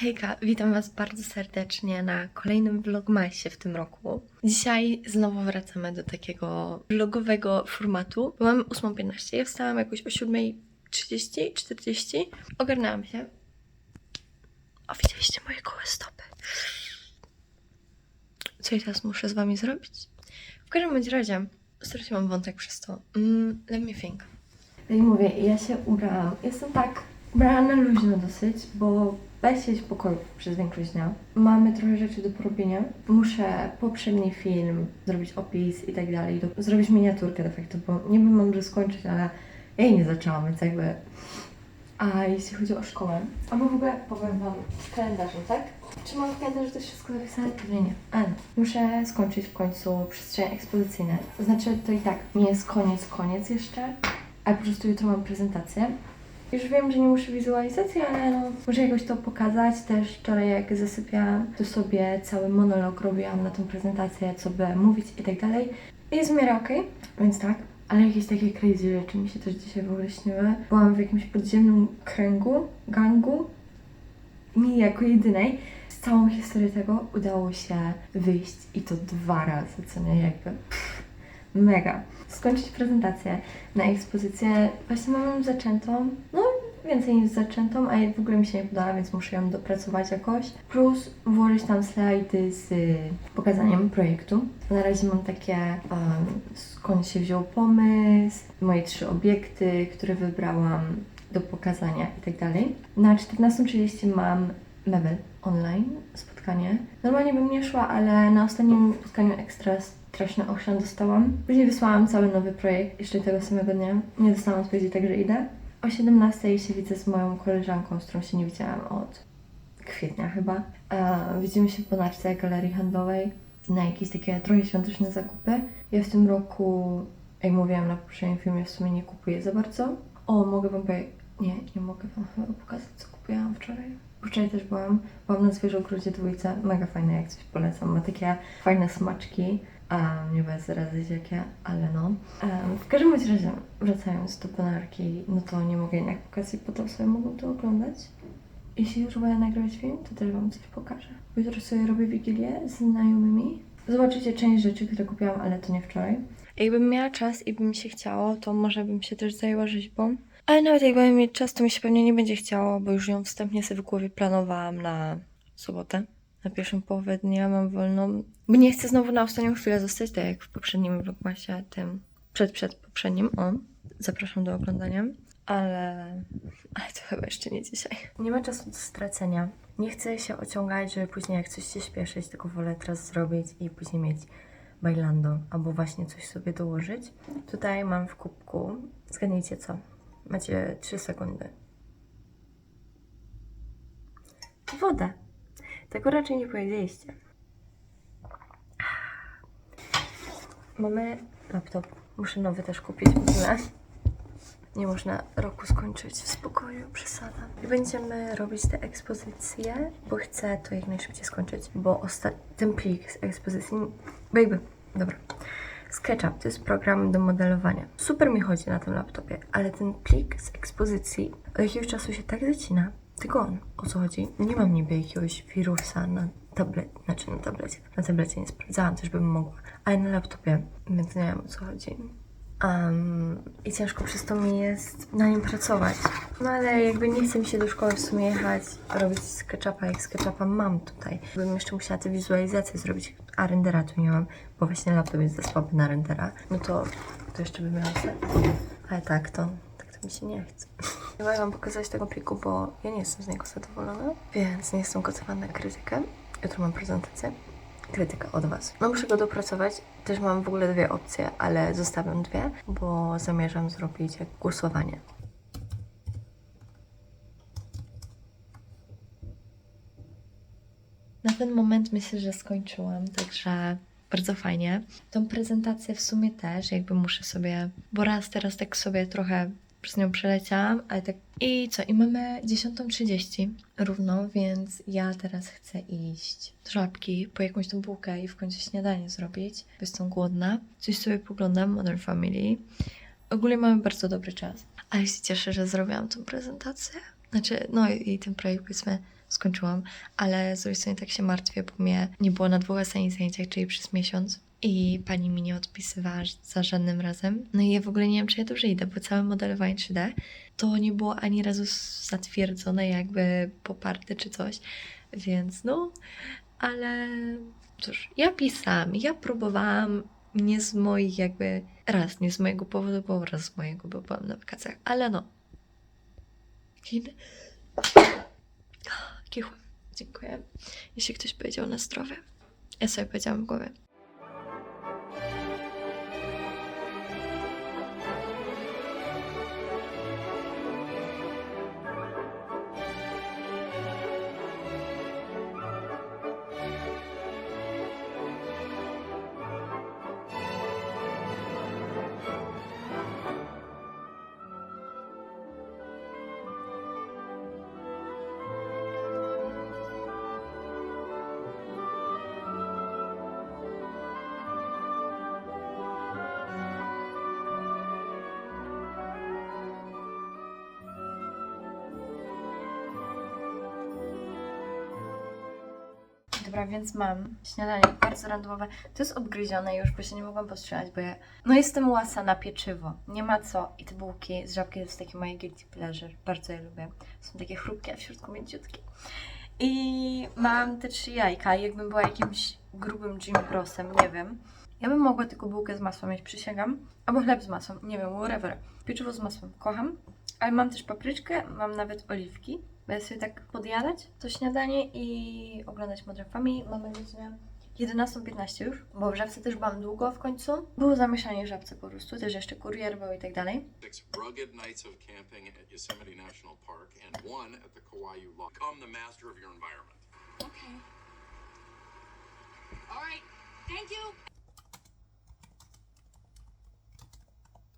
Hejka, witam Was bardzo serdecznie na kolejnym vlogmasie w tym roku. Dzisiaj znowu wracamy do takiego vlogowego formatu. Mamy 8.15, ja wstałam jakoś o 7.30, 40. Ogarnęłam się. O, widzieliście moje gołe stopy. Co ja teraz muszę z Wami zrobić? W każdym bądź razie straciłam wątek przez to. Mm, let me think. Jak mówię, ja się ubrałam. Jestem tak ubrana na luźno dosyć, bo bez siedzieć w pokoju przez większość dnia. Mamy trochę rzeczy do porobienia. Muszę poprzedni film, zrobić opis i tak dalej, zrobić miniaturkę de facto, bo nie wiem, mam że skończyć, ale ja jej nie zaczęłam, więc jakby... A jeśli chodzi o szkołę, albo w ogóle powiem Wam z kalendarzem, tak? Czy mam w kalendarzu też wszystko zapisane? Pewnie nie. Ale muszę skończyć w końcu przestrzenie ekspozycyjne. Znaczy, to i tak nie jest koniec, koniec jeszcze, ale po prostu jutro mam prezentację. Już wiem, że nie muszę wizualizacji, ale no, muszę jakoś to pokazać. Też wczoraj jak zasypiałam, to sobie cały monolog robiłam na tą prezentację, co by mówić i tak dalej. Jest w miarę okej, więc tak. Ale jakieś takie crazy rzeczy mi się też dzisiaj w ogóle. Byłam w jakimś podziemnym kręgu, gangu, mi jako jedynej. Z całą historię tego udało się wyjść i to dwa razy, co nie jakby pff, mega. Skończyć prezentację na ekspozycję. Właśnie mam ją zaczętą, no więcej niż zaczętą, a w ogóle mi się nie podoba, więc muszę ją dopracować jakoś. Plus włożyć tam slajdy z y, pokazaniem projektu. Na razie mam takie, um, skąd się wziął pomysł, moje trzy obiekty, które wybrałam do pokazania i tak dalej. Na 14.30 mam mebel online, spotkanie. Normalnie bym nie szła, ale na ostatnim spotkaniu ekstra straszny ochrzan dostałam. Później wysłałam cały nowy projekt, jeszcze tego samego dnia. Nie dostałam odpowiedzi, także idę. O 17.00 się widzę z moją koleżanką, z którą się nie widziałam od kwietnia chyba. E, widzimy się po narce galerii handlowej na jakieś takie trochę świąteczne zakupy. Ja w tym roku, jak mówiłam na poprzednim filmie, w sumie nie kupuję za bardzo. O, mogę wam powiedzieć... Nie, nie mogę wam chyba pokazać, co kupiłam wczoraj. Wczoraj też byłam, byłam na Zwierzogródzie dwójce, mega fajne, jak coś polecam. Ma takie fajne smaczki, a nie będę zdradzać jakie, ale no. Em, w każdym razie, wracając do panarki, no to nie mogę jednak pokazać, bo to sobie mogą to oglądać. Jeśli już będę nagrywać film, to też wam coś pokażę. Bo Jutro sobie robię wigilię z znajomymi. Zobaczycie część rzeczy, które kupiłam, ale to nie wczoraj. Jakbym miała czas i by mi się chciało, to może bym się też zajęła rzeźbą. Ale nawet jak będę mieć czas, to mi się pewnie nie będzie chciało, bo już ją wstępnie sobie w głowie planowałam na sobotę. Na pierwszą połowę dnia mam wolną. Nie chcę znowu na ostatnią chwilę zostać, tak jak w poprzednim vlogmasie, tym przed, przed poprzednim. O, zapraszam do oglądania. Ale, ale to chyba jeszcze nie dzisiaj. Nie ma czasu do stracenia. Nie chcę się ociągać, żeby później jak coś się śpieszyć, tylko wolę teraz zrobić i później mieć bailando albo właśnie coś sobie dołożyć. Tutaj mam w kubku, zgadnijcie co? Macie 3 sekundy. Wodę. Tego raczej nie powiedzieliście. Mamy laptop. Muszę nowy też kupić w. Nie można roku skończyć w spokoju, przesada. I będziemy robić te ekspozycje, bo chcę to jak najszybciej skończyć, bo ten plik z ekspozycji... Baby, dobra. SketchUp to jest program do modelowania. Super mi chodzi na tym laptopie, ale ten plik z ekspozycji od jakiegoś czasu się tak zacina. Tylko. O co chodzi? Nie mam niby jakiegoś wirusa na tablecie, znaczy na tablecie. Na tablecie nie sprawdzałam, też bym mogła, ale na laptopie, więc nie wiem o co chodzi. Um, I ciężko przez to mi jest na nim pracować. No ale jakby nie chce mi się do szkoły w sumie jechać, robić SketchUpa, jak SketchUpa mam tutaj. Bym jeszcze musiała te wizualizacje zrobić, a rendera tu nie mam, bo właśnie laptop jest za słaby na rendera. No to, to jeszcze bym miała sobie. Ale tak to, mi się nie chce. Nie mogę wam pokazać tego pliku, bo ja nie jestem z niego zadowolona, więc nie jestem gotowa na krytykę. Jutro mam prezentację. Krytyka od Was. No muszę go dopracować. Też mam w ogóle dwie opcje, ale zostawiam dwie, bo zamierzam zrobić jak głosowanie. Na ten moment myślę, że skończyłam, także bardzo fajnie. Tą prezentację w sumie też, jakby muszę sobie, bo raz teraz tak sobie trochę przez nią przeleciałam, ale tak. I co? I mamy 10.30 równo, więc ja teraz chcę iść do żabki po jakąś tą bułkę i w końcu śniadanie zrobić, bo jestem głodna. Coś sobie poglądam, Modern Family. Ogólnie mamy bardzo dobry czas. Ale się cieszę, że zrobiłam tą prezentację. Znaczy, no i ten projekt powiedzmy skończyłam, ale z drugiej strony tak się martwię, bo mnie nie było na dwóch zajęciach, czyli przez miesiąc. I pani mi nie odpisywała za żadnym razem. No i ja w ogóle nie wiem, czy ja dobrze idę, bo całe modelowanie 3D to nie było ani razu zatwierdzone, jakby poparte czy coś. Więc no, ale cóż, ja pisałam, ja próbowałam nie z moich jakby, raz nie z mojego powodu, bo raz z mojego, bo byłam na wakacjach, ale no. Kiedy? Kichłem. Dziękuję. Jeśli ktoś powiedział na zdrowie. Ja sobie powiedziałam w głowie. Dobra, więc mam śniadanie bardzo randomowe. To jest obgryzione już, bo się nie mogłam powstrzymać, bo ja... No jestem łasa na pieczywo. Nie ma co. I te bułki z żabki to jest takie moje guilty pleasure. Bardzo je lubię. Są takie chrupkie, a w środku mięciutkie. I mam te trzy jajka. Jakbym była jakimś grubym Jimmy Crossem, nie wiem. Ja bym mogła tylko bułkę z masłem mieć, przysięgam. Albo chleb z masłem, nie wiem, whatever. Pieczywo z masłem, kocham. Ale mam też papryczkę, mam nawet oliwki. Będę sobie tak podjadać to śniadanie i oglądać Modern Family. Mamy godzinę 11.15 już, bo w Żabce też byłam długo w końcu. Było zamieszanie w Żabce po prostu, też jeszcze kurier był i tak dalej. Rugged nights of camping at Yosemite National Park and one at the Kauai Lodge. Become the master of your environment. Okay. All right. Thank you.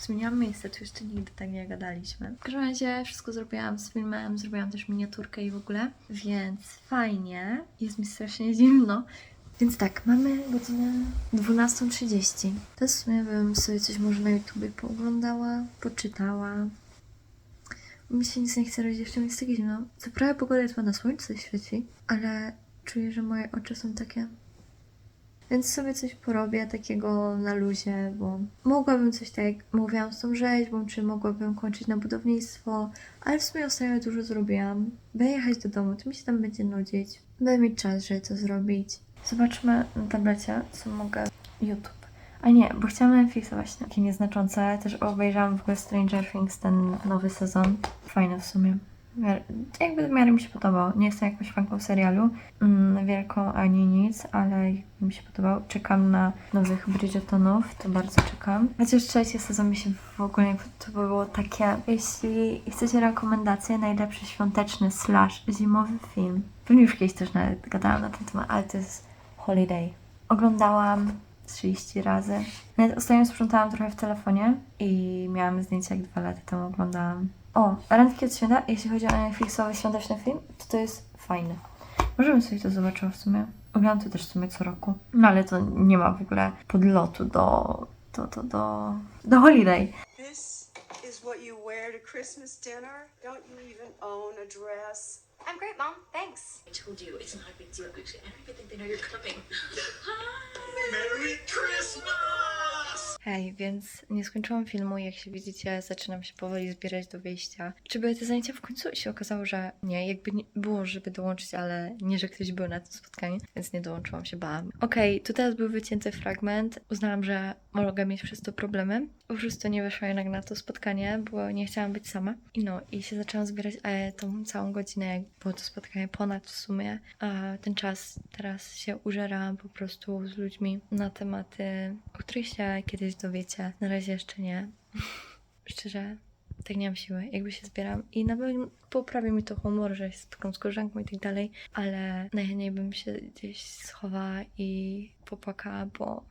Zmieniłam miejsce, tu jeszcze nigdy tak nie gadaliśmy. W każdym razie wszystko zrobiłam z filmem, zrobiłam też miniaturkę i w ogóle, więc fajnie. Jest mi strasznie zimno. Więc tak, mamy godzinę 12.30. To w sumie bym sobie coś może na YouTubie pooglądała, poczytała. Mi się nic nie chce robić, jeszcze mi jest tak zimno. Co prawda pogoda jest ładna, słońce świeci, ale czuję, że moje oczy są takie więc sobie coś porobię takiego na luzie, bo mogłabym coś tak, jak mówiłam z tą rzeźbą, czy mogłabym kończyć na budownictwo, ale w sumie ostatnio dużo zrobiłam. Będę jechać do domu, to mi się tam będzie nudzić. Będę mieć czas, żeby to zrobić. Zobaczmy na tablecie, co mogę. YouTube. A nie, bo chciałam Netflixa właśnie. Takie nieznaczące. Też obejrzałam w ogóle Stranger Things, ten nowy sezon. Fajny w sumie. Jakby w miarę mi się podobał. Nie jestem jakąś fanką serialu mm, wielką ani nic, ale mi się podobał. Czekam na nowych Bridgertonów, to bardzo czekam. Chociaż trzeci sezon mi się w ogóle to było takie. Jeśli chcecie rekomendacje, najlepszy świąteczny slash zimowy film. Pewnie już kiedyś też nawet gadałam na ten temat, ale to jest Holiday. Oglądałam 30 razy. Nawet ostatnio sprzątałam trochę w telefonie i miałam zdjęcia, jak dwa lata temu oglądałam. O, Randki od święta, jeśli chodzi o Netflixowy świąteczny film, to to jest fajne. Może bym sobie to zobaczyła w sumie. Oglądam to też w sumie co roku. No ale to nie ma w ogóle podlotu do... do... do... do, do Holiday. This is what you wear to Christmas dinner? Don't you even own a dress? I'm great, Mom. Thanks. I told you it's not a big deal. Actually, I don't even think they know you're coming. Hej, więc nie skończyłam filmu. Jak się widzicie, zaczynam się powoli zbierać do wyjścia. Czy były te zajęcia w końcu? I się okazało, że nie. Jakby nie było, żeby dołączyć, ale nie, że ktoś był na tym spotkaniu, więc nie dołączyłam się, bałam. Okej, tu teraz był wycięty fragment. Uznałam, że mogę mieć przez to problemy. Po prostu nie wyszłam jednak na to spotkanie, bo nie chciałam być sama. I no, i się zaczęłam zbierać e, tą całą godzinę, jak było to spotkanie ponad w sumie. A ten czas teraz się użerałam po prostu z ludźmi na tematy, o których się kiedyś dowiecie. Na razie jeszcze nie. Szczerze, tak nie mam siły, jakby się zbieram i na pewno poprawi mi to humor, że się spotkam z koleżanką i tak dalej, ale najchętniej bym się gdzieś schowała i popłakała, bo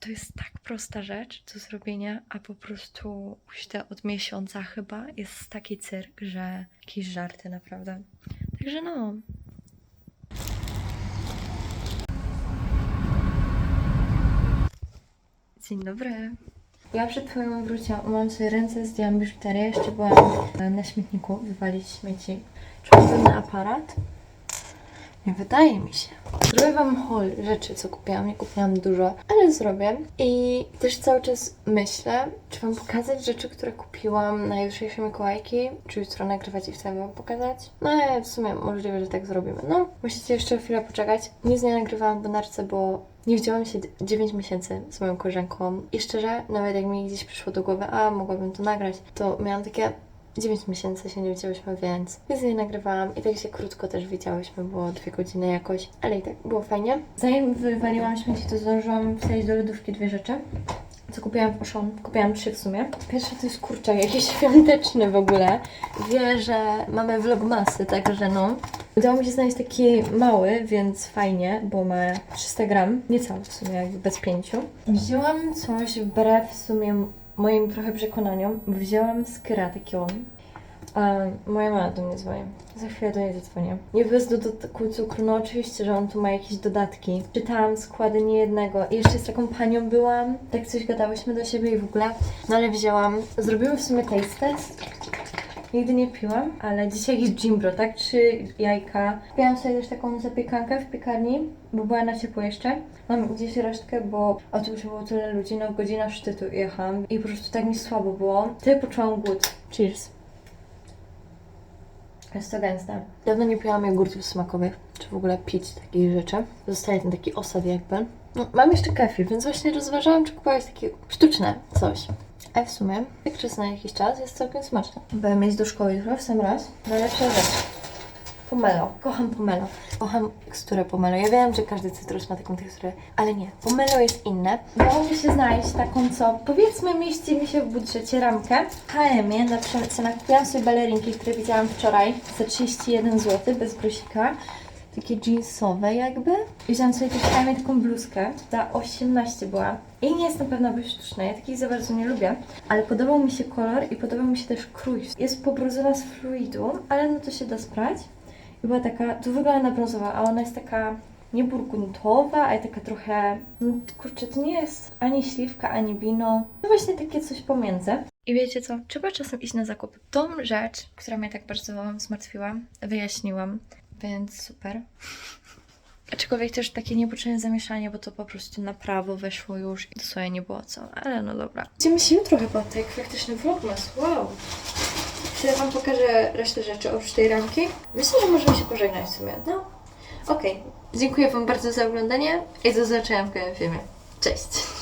to jest tak prosta rzecz do zrobienia, a po prostu te od miesiąca chyba jest taki cyrk, że jakieś żarty naprawdę. Także no. Dzień dobry. Ja przed chwilą wróciłam, umyłam sobie ręce, zdjęłam biżuterię, jeszcze byłam e, na śmietniku wywalić śmieci. Czy mam pewny aparat? Nie wydaje mi się. Zrobię wam haul rzeczy, co kupiłam. Nie kupiłam dużo, ale zrobię. I też cały czas myślę, czy wam pokazać rzeczy, które kupiłam na jutrzejsze Mikołajki, czy jutro nagrywać i wtedy wam pokazać. No ale w sumie możliwe, że tak zrobimy. No, musicie jeszcze chwilę poczekać. Nic nie nagrywałam w Bonarce, bo nie widziałam się 9 miesięcy z moją koleżanką. I szczerze, nawet jak mi gdzieś przyszło do głowy, a mogłabym to nagrać, to miałam takie 9 miesięcy się nie widziałyśmy, więc nic nie nagrywałam i tak się krótko też widziałyśmy, było dwie godziny jakoś, ale i tak było fajnie. Zanim wywaliłam śmieci, to zdążyłam wsadzić do lodówki dwie rzeczy. Co kupiłam w Auchan? Kupiłam trzy w sumie. Pierwszy to jest kurczak jakiś świąteczny w ogóle. Wie, że mamy vlogmasy, także no. Udało mi się znaleźć taki mały, więc fajnie, bo ma 300 gram. Niecały w sumie, jakby bez pięciu. Wzięłam coś wbrew w sumie moim trochę przekonaniom. Wzięłam taki on. A moja mama do mnie dzwoni. Za chwilę do niej zadzwonię. Nie bez dodatku cukru, no oczywiście, że on tu ma jakieś dodatki. Czytałam składy niejednego. I jeszcze z taką panią byłam, tak coś gadałyśmy do siebie i w ogóle. No ale wzięłam. Zrobimy w sumie taste test. Nigdy nie piłam, ale dzisiaj jest Jimbro, tak? Trzy jajka. Kupiłam sobie też taką zapiekankę w piekarni, bo była na ciepło jeszcze. Mam gdzieś resztkę, bo autobusie było tyle ludzi, no godzina szczytu jechałam i po prostu tak mi słabo było. Tyle poczułam głód. Cheers. Jest to gęste. Dawno nie piłam jogurtów smakowych, czy w ogóle pić takich rzeczy. Zostaje ten taki osad jakby. No, mam jeszcze kefir, więc właśnie rozważałam, czy kupować takie sztuczne coś. A w sumie, jak czas na jakiś czas, jest całkiem smaczne. Będę mieć do szkoły jutro w sam raz. Najlepsza rzecz. Pomelo. Kocham pomelo. Kocham teksturę pomelo. Ja wiem, że każdy cytrus ma taką teksturę, ale nie. Pomelo jest inne. Udało mi się znaleźć taką, co powiedzmy mieści mi się w budżecie ramkę. H&M-ie na przecenach kupiłam sobie balerinki, które widziałam wczoraj za 31 zł bez grosika. Takie jeansowe jakby. Wziąłam sobie też fajnie taką bluzkę. Za 18 była. I nie jest na pewno być sztuczna. Ja takich za bardzo nie lubię. Ale podobał mi się kolor i podobał mi się też krój. Jest pobrudzona z fluidu, ale no to się da sprać. I była taka, tu wygląda na brązowa, a ona jest taka nie burgundowa, ale taka trochę, no kurczę, to nie jest ani śliwka, ani wino. No właśnie takie coś pomiędzy. I wiecie co? Trzeba czasem iść na zakupy. Tą rzecz, która mnie tak bardzo zmartwiła, wyjaśniłam, więc super. Aczkolwiek też takie niepotrzebne zamieszanie, bo to po prostu na prawo weszło już i dosłownie nie było co, ale no dobra. Widzimy się jutro chyba, tak faktyczny vlogmas, wow. Chwilę Wam pokażę resztę rzeczy oprócz tej ramki. Myślę, że możemy się pożegnać w sumie. No, okej. Dziękuję Wam bardzo za oglądanie i do zobaczenia w kolejnym filmie. Cześć!